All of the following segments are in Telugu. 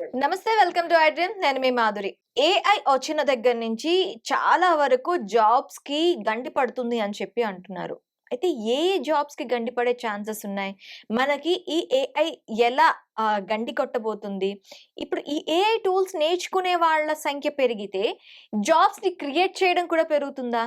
నమస్తే వెల్కమ్ టు ఐడ్రీమ్. నేను మీ మాధురి. ఏఐ వచ్చిన దగ్గర నుంచి చాలా వరకు జాబ్స్కి గండి పడుతుంది అని చెప్పి అంటున్నారు. అయితే ఏ జాబ్స్కి గండి పడే ఛాన్సెస్ ఉన్నాయి? మనకి ఈ ఏఐ ఎలా గండి కొట్టబోతుంది? ఇప్పుడు ఈ ఏఐ టూల్స్ నేర్చుకునే వాళ్ళ సంఖ్య పెరిగితే జాబ్స్ని క్రియేట్ చేయడం కూడా పెరుగుతుందా?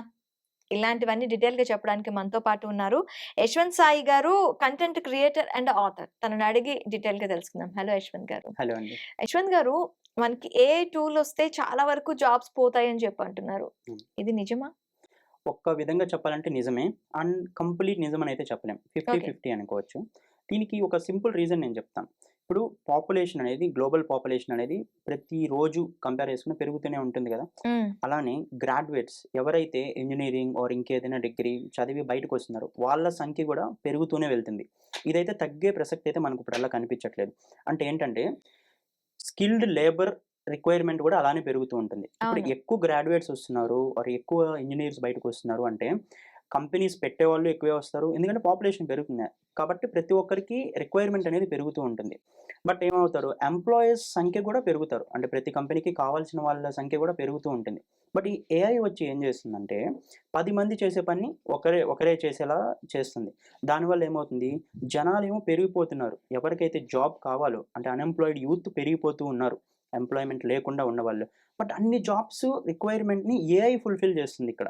ఇలాంటివన్నీ డీటెయిల్గా చెప్పడానికి మనతో పాటు ఉన్నారు. యశ్వంత్ సాయి గారు కంటెంట్ క్రియేటర్ అండ్ ఆథర్. తనని అడిగి డీటెయిల్గా తెలుసుకుందాం. హలో యశ్వంత్ గారు. హలో అండి. యశ్వంత్ గారు మనకి ఏ టూల్ వస్తే చాలా వరకు జాబ్స్ పోతాయని చెప్పి అంటున్నారు. ఇది నిజమా? ఒక్క విధంగా చెప్పాలంటే నిజమే. అండ్ కంప్లీట్ నిజం అని అయితే చెప్పలేం. ఫిఫ్టీ. ఫిఫ్టీ అనుకోవచ్చు. దీనికి ఒక సింపుల్ రీజన్ నేను చెప్తాను. ఇప్పుడు పాపులేషన్ అనేది గ్లోబల్ పాపులేషన్ అనేది ప్రతిరోజు కంపేర్ చేసుకుని పెరుగుతూనే ఉంటుంది కదా. అలానే గ్రాడ్యుయేట్స్ ఎవరైతే ఇంజనీరింగ్ ఆర్ ఇంకేదైనా డిగ్రీ చదివి బయటకు వస్తున్నారో వాళ్ళ సంఖ్య కూడా పెరుగుతూనే వెళ్తుంది. ఇదైతే తగ్గే ప్రసక్తి అయితే మనకు ఇప్పుడల్లా కనిపించట్లేదు. అంటే ఏంటంటే స్కిల్డ్ లేబర్ రిక్వైర్మెంట్ కూడా అలానే పెరుగుతూ ఉంటుంది. ఇప్పుడు. ఎక్కువ గ్రాడ్యుయేట్స్ వస్తున్నారు ఆర్ ఎక్కువ ఇంజనీర్స్ బయటకు వస్తున్నారు అంటే కంపెనీస్ పెట్టేవాళ్ళు ఎక్కువే వస్తారు. ఎందుకంటే పాపులేషన్ పెరుగుతుంది. కాబట్టి ప్రతి ఒక్కరికి రిక్వైర్మెంట్ అనేది పెరుగుతూ ఉంటుంది. బట్ ఏమవుతారు? ఎంప్లాయీస్ సంఖ్య కూడా పెరుగుతారు. అంటే ప్రతి కంపెనీకి కావాల్సిన వాళ్ళ సంఖ్య కూడా పెరుగుతూ ఉంటుంది. బట్ ఈ ఏఐ వచ్చి ఏం చేస్తుందంటే పది మంది చేసే పని ఒకరే ఒకరే చేసేలా చేస్తుంది. దానివల్ల ఏమవుతుంది? జనాలు ఏమో పెరిగిపోతున్నారు. ఎవరికైతే జాబ్ కావాలో అంటే అన్ఎంప్లాయిడ్ యూత్ పెరిగిపోతూ ఉన్నారు. ఎంప్లాయ్మెంట్ లేకుండా ఉన్నవాళ్ళు. బట్ అన్ని జాబ్స్ రిక్వైర్మెంట్ని ఏఐ ఫుల్ఫిల్ చేస్తుంది ఇక్కడ.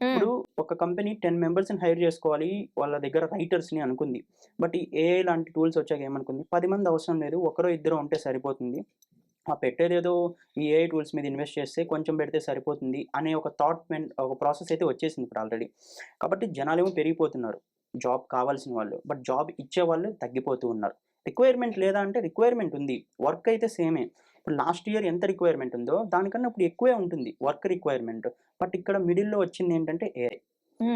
ఇప్పుడు ఒక కంపెనీ టెన్ మెంబర్స్ని హైర్ చేసుకోవాలి వాళ్ళ దగ్గర రైటర్స్ని అనుకుంది. బట్ ఈ ఏఐ లాంటి టూల్స్ వచ్చాక ఏమనుకుంది? పది మంది అవసరం లేదు ఒకరో ఇద్దరు ఉంటే సరిపోతుంది. ఆ పెట్టేది ఏదో ఈ ఏఐ టూల్స్ మీద ఇన్వెస్ట్ చేస్తే కొంచెం పెడితే సరిపోతుంది అనే ఒక థాట్ ఒక ప్రాసెస్ అయితే వచ్చేసింది ఇప్పుడు ఆల్రెడీ. కాబట్టి జనాలు ఏమో పెరిగిపోతున్నారు. జాబ్ కావాల్సిన వాళ్ళు. బట్ జాబ్ ఇచ్చే వాళ్ళు తగ్గిపోతూ ఉన్నారు. రిక్వైర్మెంట్ లేదా అంటే రిక్వైర్మెంట్ ఉంది. వర్క్ అయితే సేమే. ఇప్పుడు లాస్ట్ ఇయర్ ఎంత రిక్వైర్మెంట్ ఉందో దానికన్నా ఇప్పుడు ఎక్కువే ఉంటుంది వర్క్ రిక్వైర్మెంట్ బట్ ఇక్కడ మిడిల్లో వచ్చింది ఏంటంటే ఏఐ.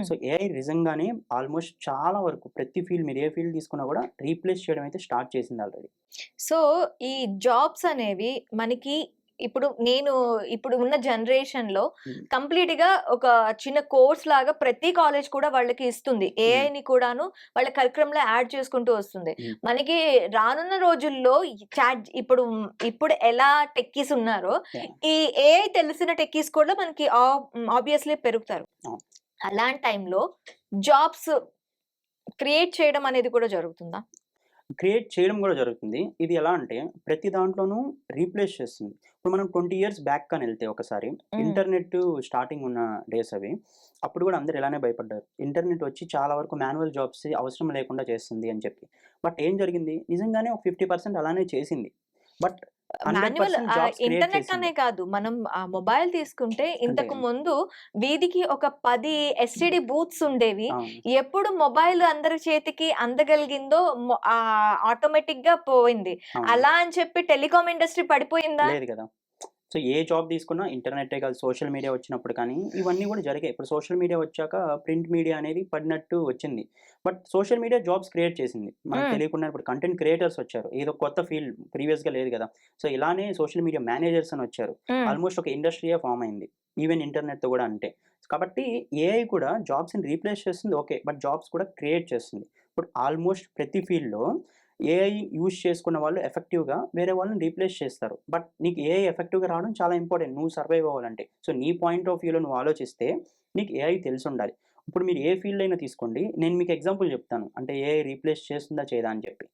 సో ఏఐ నిజంగానే ఆల్మోస్ట్ చాలా వరకు ప్రతి ఫీల్డ్ మీరు ఏ ఫీల్డ్ తీసుకున్నా కూడా రీప్లేస్ చేయడం అయితే స్టార్ట్ చేసింది ఆల్రెడీ సో ఈ జాబ్స్ అనేవి మనకి ఇప్పుడు నేను ఇప్పుడు ఉన్న జనరేషన్లో. కంప్లీట్గా ఒక చిన్న కోర్స్ లాగా ప్రతి కాలేజ్ కూడా వాళ్ళకి ఇస్తుంది ఏఐ ని కూడాను వాళ్ళ కరికులం లో యాడ్ చేసుకుంటూ వస్తుంది. మనకి రానున్న రోజుల్లో చాట్ ఇప్పుడు ఇప్పుడు ఎలా టెక్కీస్ ఉన్నారో. ఈ ఏఐ తెలిసిన టెక్కీస్ కూడా మనకి ఆబ్వియస్లీ పెరుగుతారు. అలాంటి టైంలో జాబ్స్ క్రియేట్ చేయడం అనేది కూడా జరుగుతుందా క్రియేట్ చేయడం కూడా జరుగుతుంది. ఇది ఎలా అంటే ప్రతి దాంట్లోనూ రీప్లేస్ చేస్తుంది. ఇప్పుడు మనం ట్వంటీ ఇయర్స్ బ్యాక్ కానీ వెళ్తే ఒకసారి ఇంటర్నెట్ స్టార్టింగ్ ఉన్న డేస్ అవి అప్పుడు కూడా అందరు ఇలానే భయపడ్డారు. ఇంటర్నెట్ వచ్చి చాలా వరకు మాన్యువల్ జాబ్స్ అవసరం లేకుండా చేస్తుంది అని చెప్పి. బట్ ఏం జరిగింది? నిజంగానే ఒక ఫిఫ్టీ పర్సెంట్ అలానే చేసింది. But manual 100% jobs create internet. అనే కాదు. మనం ఆ మొబైల్ తీసుకుంటే ఇంతకు ముందు వీధికి ఒక పది ఎస్టిడి బూత్స్ ఉండేవి. ఎప్పుడు మొబైల్ అందరి చేతికి అందగలిగిందో ఆటోమేటిక్గా పోయింది. అలా అని చెప్పి టెలికాం ఇండస్ట్రీ పడిపోయిందా? లేదు కదా. సో ఏ జాబ్ తీసుకున్నా ఇంటర్నెటే కాదు సోషల్ మీడియా వచ్చినప్పుడు కానీ ఇవన్నీ కూడా జరిగాయి. ఇప్పుడు సోషల్ మీడియా వచ్చాక ప్రింట్ మీడియా అనేది పడినట్టు వచ్చింది. But social media jobs create చేసింది. మనకు. తెలియకుండా ఇప్పుడు కంటెంట్ క్రియేటర్స్ వచ్చారు. ఏదో కొత్త ఫీల్డ్ ప్రీవియస్గా లేదు కదా. సో ఇలానే సోషల్ మీడియా మేనేజర్స్ అని వచ్చారు. ఆల్మోస్ట్ ఒక ఇండస్ట్రీయే ఫామ్ అయింది. ఈవెన్ ఇంటర్నెట్తో కూడా అంటే కాబట్టి ఏఐ కూడా జాబ్స్ని రీప్లేస్ చేస్తుంది. ఓకే. బట్ జాబ్స్ కూడా క్రియేట్ చేస్తుంది. ఇప్పుడు ఆల్మోస్ట్ ప్రతి ఫీల్డ్లో ఏఐ యూజ్ చేసుకున్న వాళ్ళు ఎఫెక్టివ్గా వేరే వాళ్ళని రీప్లేస్ చేస్తారు. బట్ నీకు ఏఐ ఎఫెక్టివ్గా రావడం చాలా ఇంపార్టెంట్ నువ్వు సర్వైవ్ అవ్వాలంటే. సో నీ పాయింట్ ఆఫ్ వ్యూలో నువ్వు ఆలోచిస్తే నీకు ఏఐ తెలిసి ఉండాలి. ఇప్పుడు మీరు ఏ ఫీల్డ్ అయినా తీసుకోండి. నేను మీకు ఎగ్జాంపుల్ చెప్తాను. అంటే ఏఐ రీప్లేస్ చేస్తుందా చేయదా అని చెప్పి.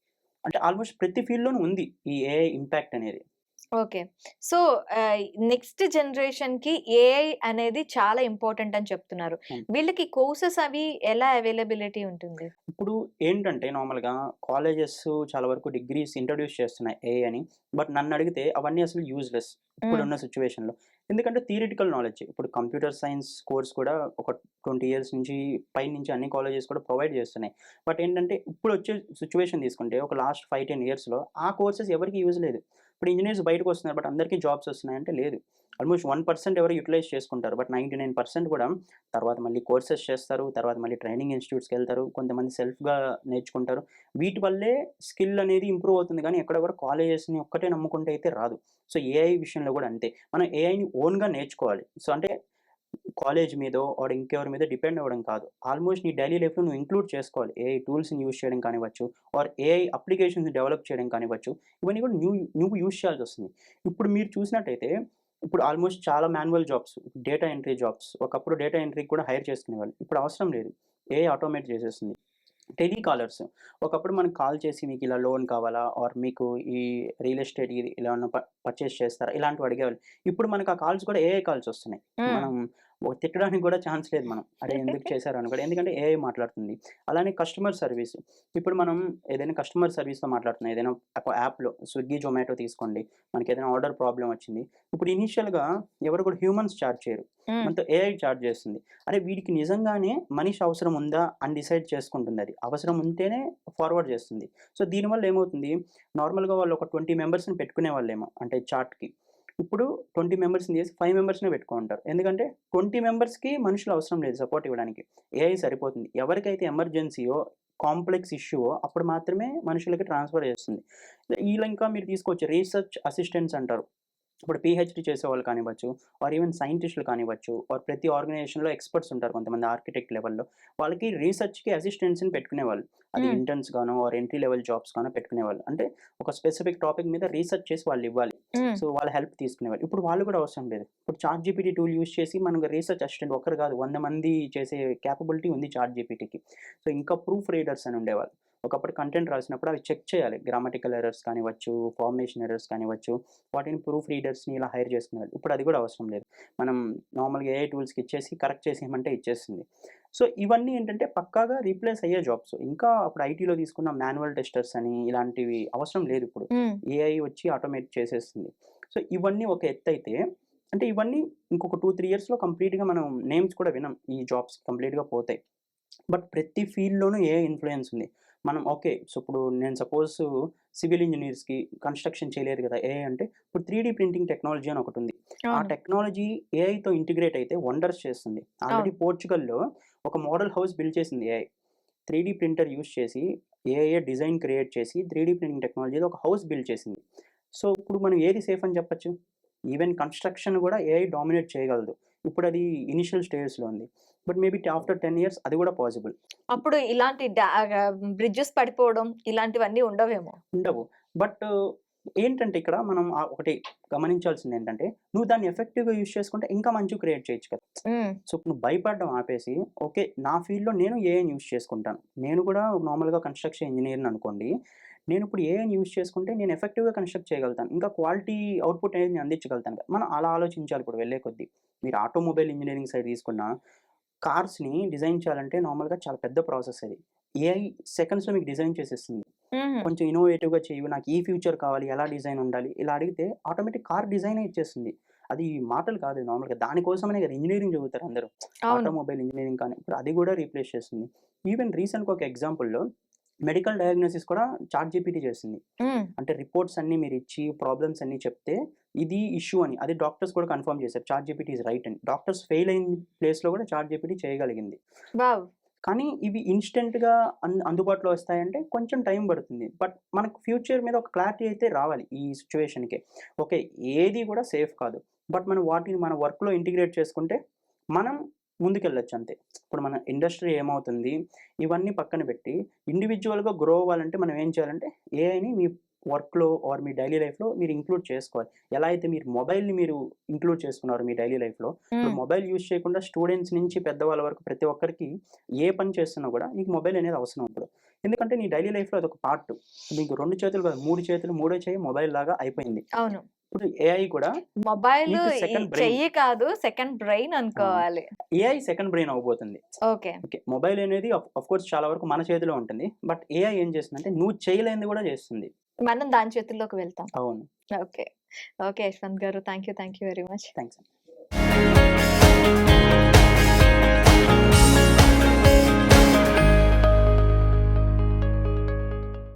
అంటే ఆల్మోస్ట్ ప్రతి ఫీల్డ్లోనూ ఉంది ఈ ఏఐ ఇంపాక్ట్ అనేది. ఓకే. సో నెక్స్ట్ జనరేషన్కి ఏఐ అనేది చాలా ఇంపార్టెంట్ అని చెప్తున్నారు. వీళ్ళకి కోర్సెస్ అవి ఎలా అవైలబిలిటీ ఉంటుంది? ఇప్పుడు ఏంటంటే నార్మల్గా కాలేజెస్ చాలా వరకు డిగ్రీస్ ఇంట్రడ్యూస్ చేస్తున్నాయి ఏ అని. బట్ నన్ను అడిగితే అవన్నీ అసలు యూజ్లెస్ ఇప్పుడున్న సిచ్యువేషన్లో. ఎందుకంటే థియరిటికల్ నాలెడ్జ్ ఇప్పుడు కంప్యూటర్ సైన్స్ కోర్స్ కూడా ఒక ట్వంటీ ఇయర్స్ నుంచి పై నుంచి అన్ని కాలేజెస్ కూడా ప్రొవైడ్ చేస్తున్నాయి. బట్ ఏంటంటే ఇప్పుడు వచ్చే సిచ్యువేషన్ తీసుకుంటే ఒక లాస్ట్ ఫైవ్ టెన్ ఇయర్స్లో ఆ కోర్సెస్ ఎవరికి యూజ్ లేదు. ఇప్పుడు ఇంజనీర్స్ బయటకు వస్తున్నారు బట్ అందరికీ జాబ్స్ వస్తున్నాయంటే లేదు. ఆల్మోస్ట్ వన్ పర్సెంట్ ఎవరు యూటిలైజ్ చేసుకుంటారు బట్ నైంటీ నైన్ పర్సెంట్ కూడా తర్వాత మళ్ళీ కోర్సెస్ చేస్తారు తర్వాత మళ్ళీ ట్రైనింగ్ ఇన్స్టిట్యూట్స్కి వెళ్తారు కొంతమంది సెల్ఫ్గా నేర్చుకుంటారు. వీటి వల్లే స్కిల్ అనేది ఇంప్రూవ్ అవుతుంది కానీ ఎక్కడ కూడా కాలేజెస్ని ఒక్కటే నమ్ముకుంటే అయితే రాదు. సో ఏఐ విషయంలో కూడా అంతే. మనం ఏఐని ఓన్గా నేర్చుకోవాలి. సో అంటే కాలేజ్ మీదో ఆర్ ఇంకెవరి మీద డిపెండ్ అవ్వడం కాదు. ఆల్మోస్ట్ నీ డైలీ లైఫ్లో నువ్వు ఇంక్లూడ్ చేసుకోవాలి. ఏఐ టూల్స్ని యూస్ చేయడం కానివ్వచ్చు ఆర్ ఏఐ అప్లికేషన్స్ డెవలప్ చేయడం కానివ్వచ్చు ఇవన్నీ కూడా న్యూ నువ్వు యూస్ చేయాల్సి వస్తుంది. ఇప్పుడు మీరు చూసినట్టయితే ఇప్పుడు ఆల్మోస్ట్ చాలా manual jobs data entry jobs ఒకప్పుడు డేటా ఎంట్రీకి కూడా హైర్ చేసుకునేవాళ్ళు. ఇప్పుడు అవసరం లేదు. ఏ ఆటోమేట్ చేసేస్తుంది. టెలికాలర్స్. ఒకప్పుడు మనకు కాల్ చేసి మీకు ఇలా లోన్ కావాలా ఆర్ మీకు ఈ రియల్ ఎస్టేట్ ఇది ఇలా పర్చేస్ చేస్తారా ఇలాంటివి అడిగేవాళ్ళు. ఇప్పుడు మనకు ఆ కాల్స్ కూడా ఏఐ కాల్స్ వస్తున్నాయి. మనం ఒక తిట్టడానికి కూడా ఛాన్స్ లేదు మనం. అరే ఎందుకు చేశారు అని కూడా. ఎందుకంటే ఏఐ మాట్లాడుతుంది. అలానే కస్టమర్ సర్వీస్ ఇప్పుడు మనం ఏదైనా కస్టమర్ సర్వీస్తో మాట్లాడుతున్నాం. ఏదైనా యాప్లో స్విగ్గీ జొమాటో తీసుకోండి. మనకి ఏదైనా ఆర్డర్ ప్రాబ్లం వచ్చింది. ఇప్పుడు ఇనీషియల్గా ఎవరు కూడా హ్యూమన్స్ చార్జ్ చేయరు. మనతో ఏఐ చార్జ్ చేస్తుంది. అరే వీడికి నిజంగానే మనిషి అవసరం ఉందా అని డిసైడ్ చేసుకుంటుంది అది. అవసరం ఉంటేనే ఫార్వర్డ్ చేస్తుంది. సో దీనివల్ల ఏమవుతుంది? నార్మల్గా వాళ్ళు ఒక ట్వంటీ మెంబర్స్ని పెట్టుకునే వాళ్ళేమో. అంటే చార్ట్కి ఇప్పుడు ట్వంటీ మెంబర్స్ని చేసి ఫైవ్ మెంబర్స్నే పెట్టుకుంటారు. ఎందుకంటే ట్వంటీ మెంబర్స్కి మనుషులు అవసరం లేదు సపోర్ట్ ఇవ్వడానికి. ఏఐ సరిపోతుంది. ఎవరికైతే ఎమర్జెన్సీయో కాంప్లెక్స్ ఇష్యూ అప్పుడు మాత్రమే మనుషులకి ట్రాన్స్ఫర్ చేస్తుంది. ఇలా ఇంకా మీరు తీసుకోవచ్చు. రీసెర్చ్ అసిస్టెంట్స్ అంటారు. ఇప్పుడు పిహెచ్డి చేసే వాళ్ళు కానివ్వచ్చు ఆర్ ఈవెన్ సైంటిస్టులు కానివ్వచ్చు ఆర్ ప్రతి ఆర్గనైజేషన్లో ఎక్స్పర్ట్స్ ఉంటారు కొంతమంది ఆర్కిటెక్ట్ లెవెల్లో వాళ్ళకి రీసెర్చ్కి అసిస్టెంట్స్ని పెట్టుకునేవాళ్ళు. అది Hmm. ఇంటర్న్స్ గానో ఆర్ ఎంట్రీ లెవెల్ జాబ్స్ గానో పెట్టుకునేవాళ్ళు. అంటే ఒక స్పెసిఫిక్ టాపిక్ మీద రీసెర్చ్ చేసి వాళ్ళు ఇవ్వాలి. సో వాళ్ళ హెల్ప్ తీసుకునేవాళ్ళు. ఇప్పుడు వాళ్ళు కూడా అవసరం లేదు. ఇప్పుడు చార్ట్ జీపీటీ టూల్ యూస్ చేసి మనకు రీసెర్చ్ అసిస్టెంట్ ఒకరు కాదు వంద మంది చేసే క్యాపబిలిటీ ఉంది చార్ట్ జీపీటీకి సో ఇంకా ప్రూఫ్ రీడర్స్ అని ఉండేవాళ్ళు. ఒకప్పుడు కంటెంట్ రాసినప్పుడు అవి చెక్ చేయాలి. గ్రామటికల్ ఎర్రర్స్ కానివ్వచ్చు ఫార్మేషన్ ఎర్రర్స్ కానివ్వచ్చు వాటిని ప్రూఫ్ రీడర్స్ని ఇలా హైర్ చేసుకునేవాళ్ళు. ఇప్పుడు అది కూడా అవసరం లేదు. మనం నార్మల్గా ఏ టూల్స్కి ఇచ్చేసి కరెక్ట్ చేసేయమంటే ఇచ్చేస్తుంది. సో ఇవన్నీ ఏంటంటే పక్కాగా రీప్లేస్ అయ్యే జాబ్స్ ఇంకా అప్పుడు ఐటీలో తీసుకున్న మాన్యువల్ టెస్టర్స్ అని ఇలాంటివి అవసరం లేదు ఇప్పుడు. ఏఐ వచ్చి ఆటోమేట్ చేసేస్తుంది. సో ఇవన్నీ ఒక ఎత్తు అయితే అంటే ఇవన్నీ ఇంకొక టూ త్రీ ఇయర్స్లో కంప్లీట్గా మనం నేమ్స్ కూడా వినం. ఈ జాబ్స్ కంప్లీట్గా పోతాయి బట్ ప్రతి ఫీల్డ్లోనూ ఏ ఇన్ఫ్లుయెన్స్ ఉంది. మనం ఓకే సో ఇప్పుడు నేను సపోజ్ సివిల్ ఇంజనీర్స్కి కన్స్ట్రక్షన్ చేయలేదు కదా ఏ అంటే ఇప్పుడు త్రీ డీ ప్రింటింగ్ టెక్నాలజీ అని ఒకటి ఉంది ఆ టెక్నాలజీ ఏఐతో ఇంటిగ్రేట్ అయితే వండర్స్ చేస్తుంది. ఆల్రెడీ పోర్చుగల్లో ఒక మోడల్ హౌస్ బిల్డ్ చేసింది AI three D printer use చేసి ఏఐ డిజైన్ క్రియేట్ చేసి త్రీ డీ ప్రింటింగ్ టెక్నాలజీలో ఒక హౌస్ బిల్డ్ చేసింది. సో ఇప్పుడు మనం ఏది సేఫ్ అని చెప్పొచ్చు? ఈవెన్ కన్స్ట్రక్షన్ కూడా ఏఐ డామినేట్ చేయగలదు. ఇప్పుడు అది ఇనిషియల్ స్టేజెస్లో ఉంది. But maybe after ten years అది కూడా పాసిబుల్. అప్పుడు ఇలాంటి బ్రిడ్జెస్ పడిపోవడం ఇలాంటివన్నీ ఉండవేమో? ఉండవు. బట్ ఏంటంటే ఇక్కడ మనం ఒకటి గమనించాల్సింది ఏంటంటే నువ్వు దాన్ని ఎఫెక్టివ్గా యూస్ చేసుకుంటే ఇంకా మంచి క్రియేట్ చేయొచ్చు కదా. సో నువ్వు భయపడడం ఆపేసి ఓకే నా ఫీల్డ్లో నేను ఏఐని యూస్ చేసుకుంటాను. నేను కూడా నార్మల్గా కన్స్ట్రక్షన్ ఇంజనీర్ని అనుకోండి. నేను ఇప్పుడు ఏఐని యూస్ చేసుకుంటే నేను ఎఫెక్టివ్గా కన్స్ట్రక్ట్ చేయగలుగుతాను. ఇంకా క్వాలిటీ అవుట్పుట్ అనేది నేను అందించగలుగుతాను కదా. మనం అలా ఆలోచించాలి ఇప్పుడు వెళ్ళే కొద్దీ. మీరు ఆటోమొబైల్ ఇంజనీరింగ్ సైడ్ తీసుకున్న కార్స్ని డిజైన్ చేయాలంటే నార్మల్గా చాలా పెద్ద ప్రాసెస్ అది. ఏఐ సెకండ్స్లో మీకు డిజైన్ చేసేస్తుంది. కొంచెం ఇన్నోవేటివ్గా చేయు నాకు ఈ ఫ్యూచర్ కావాలి ఎలా డిజైన్ ఉండాలి ఇలా అడిగితే ఆటోమేటిక్ కార్ డిజైన్ ఇచ్చేస్తుంది. అది మాటలు కాదు నార్మల్గా. దానికోసమనే కదా ఇంజనీరింగ్ చదువుతారు అందరూ. ఆటోమొబైల్ ఇంజనీరింగ్ కానీ ఇప్పుడు అది కూడా రీప్లేస్ చేస్తుంది. ఈవెన్ రీసెంట్గా ఒక ఎగ్జాంపుల్లో మెడికల్ డయాగ్నోసిస్ కూడా చార్ట్ జీపీటీ చేస్తుంది. ఉమ్, అంటే రిపోర్ట్స్ అన్ని మీరు ఇచ్చి ప్రాబ్లమ్స్ అన్ని చెప్తే ఇది ఇష్యూ అని అది డాక్టర్స్ కూడా కన్ఫర్మ్ చేశారు. చార్ట్ జీపీటీ ఇస్ రైట్ అని. డాక్టర్స్ ఫెయిల్ అయిన ప్లేస్లో కూడా చార్ట్ జీపీటీ చేయగలిగింది. కానీ ఇవి ఇన్స్టెంట్గా అన్ అందుబాటులో వస్తాయంటే కొంచెం టైం పడుతుంది. బట్ మనకు ఫ్యూచర్ మీద ఒక క్లారిటీ అయితే రావాలి ఈ సిచ్యువేషన్కి. ఓకే ఏది కూడా సేఫ్ కాదు. బట్ మనం వాటిని మన వర్క్లో ఇంటిగ్రేట్ చేసుకుంటే మనం ముందుకెళ్ళొచ్చు అంతే. ఇప్పుడు మన ఇండస్ట్రీ ఏమవుతుంది ఇవన్నీ పక్కన పెట్టి ఇండివిజువల్గా గ్రో అవ్వాలంటే మనం ఏం చేయాలంటే ఏఐని మీ వర్క్లో ఆర్ మీ డైలీ లైఫ్లో మీరు ఇంక్లూడ్ చేసుకోవాలి. ఎలా అయితే మీరు మొబైల్ని మీరు ఇంక్లూడ్ చేసుకున్నారు మీ డైలీ లైఫ్లో మొబైల్ యూజ్ చేయకుండా స్టూడెంట్స్ నుంచి పెద్దవాళ్ళ వరకు ప్రతి ఒక్కరికి ఏ పని చేస్తున్నా కూడా నీకు మొబైల్ అనేది అవసరం ఇప్పుడు ఎందుకంటే నీ డైలీ లైఫ్లో అదొక పార్ట్. నీకు రెండు చేతులు కాదు మూడు చేతులు మూడో చేయి మొబైల్ లాగా అయిపోయింది. అవును. ఇప్పుడు ఏఐ కూడా మొబైల్. చెయ్యి కాదు సెకండ్ బ్రెయిన్ అనుకోవాలి. ఏఐ సెకండ్ బ్రెయిన్ అవబోతుంది ఓకే. ఓకే మొబైల్ అనేది అఫ్ కోర్స్ చాలా వరకు మన చేతిలో ఉంటుంది. బట్ ఏఐ ఏం చేస్తుందంటే నువ్వు చేయలేనిది కూడా చేస్తుంది. మనం దాని చేతుల్లోకి వెళ్తాం. అవును. Okay. Okay Yashwant garu thank you thank you very much. Thanks